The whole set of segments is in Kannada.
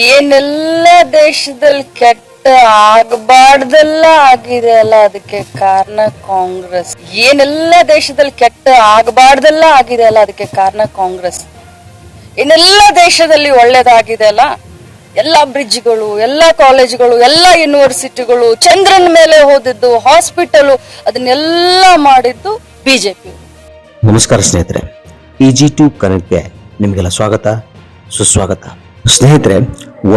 ಏನೆಲ್ಲ ದೇಶದಲ್ಲಿ ಕೆಟ್ಟ ಆಗಬಾರ್ದೆಲ್ಲ ಆಗಿದೆ ಅಲ್ಲ, ಅದಕ್ಕೆ ಕಾರಣ ಕಾಂಗ್ರೆಸ್. ಏನೆಲ್ಲ ದೇಶದಲ್ಲಿ ಕೆಟ್ಟ ಆಗಬಾರ್ದೆಲ್ಲ ಆಗಿದೆ ಅಲ್ಲ, ಅದಕ್ಕೆ ಕಾರಣ ಕಾಂಗ್ರೆಸ್. ಇನ್ನೆಲ್ಲ ದೇಶದಲ್ಲಿ ಒಳ್ಳೇದಾಗಿದೆ ಅಲ್ಲ, ಎಲ್ಲ ಬ್ರಿಡ್ಜ್ಗಳು, ಎಲ್ಲ ಕಾಲೇಜ್ಗಳು, ಎಲ್ಲ ಯೂನಿವರ್ಸಿಟಿಗಳು, ಚಂದ್ರನ ಮೇಲೆ ಹೋದಿದ್ದು, ಹಾಸ್ಪಿಟಲು, ಅದನ್ನೆಲ್ಲ ಮಾಡಿದ್ದು ಬಿಜೆಪಿ ನಮಸ್ಕಾರ ಸ್ನೇಹಿತರೆ ಇ ಜಿ ಟು ಕನೆಕ್ಟ್ಗೆ ನಿಮಗೆಲ್ಲ ಸ್ವಾಗತ, ಸುಸ್ವಾಗತ. ಸ್ನೇಹಿತರೆ,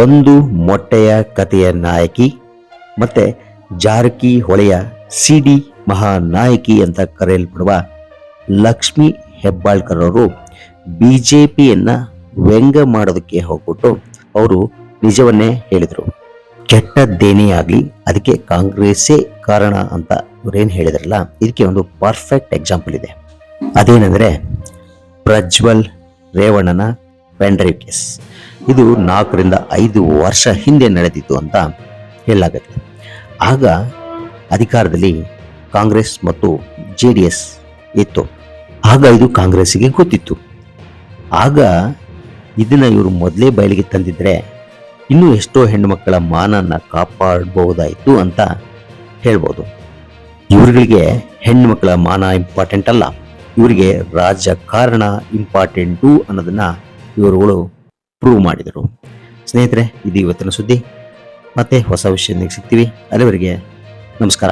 ಒಂದು ಮೊಟ್ಟೆಯ ಕಥೆಯ ನಾಯಕಿ ಮತ್ತೆ ಜಾರಕಿ ಹೊಳೆಯ ಸಿಡಿ ಮಹಾನಾಯಕಿ ಅಂತ ಕರೆಯಲ್ಪಡುವ ಲಕ್ಷ್ಮಿ ಹೆಬ್ಬಾಳ್ಕರ್ ಅವರು ಪಿಯನ್ನು ವ್ಯಂಗ್ಯ ಮಾಡೋದಕ್ಕೆ ಹೋಗ್ಬಿಟ್ಟು ಅವರು ನಿಜವನ್ನೇ ಹೇಳಿದರು. ಕೆಟ್ಟದ್ದೇನೇ ಆಗಲಿ ಅದಕ್ಕೆ ಕಾಂಗ್ರೆಸ್ಸೇ ಕಾರಣ ಅಂತ ಇವರೇನು ಹೇಳಿದ್ರಲ್ಲ, ಇದಕ್ಕೆ ಒಂದು ಪರ್ಫೆಕ್ಟ್ ಎಕ್ಸಾಂಪಲ್ ಇದೆ. ಅದೇನೆಂದರೆ ಪ್ರಜ್ವಲ್ ರೇವಣ್ಣನ ಪೆಂಡ್ರೈವ್ ಕೇಸ್. ಇದು ನಾಲ್ಕರಿಂದ ಐದು ವರ್ಷ ಹಿಂದೆ ನಡೆದಿತ್ತು ಅಂತ ಹೇಳಲಾಗುತ್ತೆ. ಆಗ ಅಧಿಕಾರದಲ್ಲಿ ಕಾಂಗ್ರೆಸ್ ಮತ್ತು ಜೆ ಡಿ ಎಸ್ ಇತ್ತು. ಆಗ ಇದು ಕಾಂಗ್ರೆಸ್ಸಿಗೆ ಗೊತ್ತಿತ್ತು. ಆಗ ಇದನ್ನ ಇವರು ಮೊದಲೇ ಬಯಲಿಗೆ ತಂದಿದ್ರೆ ಇನ್ನೂ ಎಷ್ಟೋ ಹೆಣ್ಣುಮಕ್ಕಳ ಮಾನನ್ನ ಕಾಪಾಡಬಹುದಾಯಿತು ಅಂತ ಹೇಳ್ಬೋದು. ಇವರುಗಳಿಗೆ ಹೆಣ್ಣುಮಕ್ಕಳ ಮಾನ ಇಂಪಾರ್ಟೆಂಟ್ ಅಲ್ಲ. ಇವರಿಗೆ ರಾಜಕಾರಣ ಇಂಪಾರ್ಟೆಂಟು ಅನ್ನೋದನ್ನ ಇವರುಗಳು ಪ್ರೂವ್ ಮಾಡಿದರು. ಸ್ನೇಹಿತರೆ ಇದು ಇವತ್ತಿನ ಸುದ್ದಿ. ಮತ್ತೆ ಹೊಸ ವಿಷಯದೊಂದಿಗೆ ಸಿಗ್ತೀವಿ. ಅಲ್ಲಿವರೆಗೆ ನಮಸ್ಕಾರ.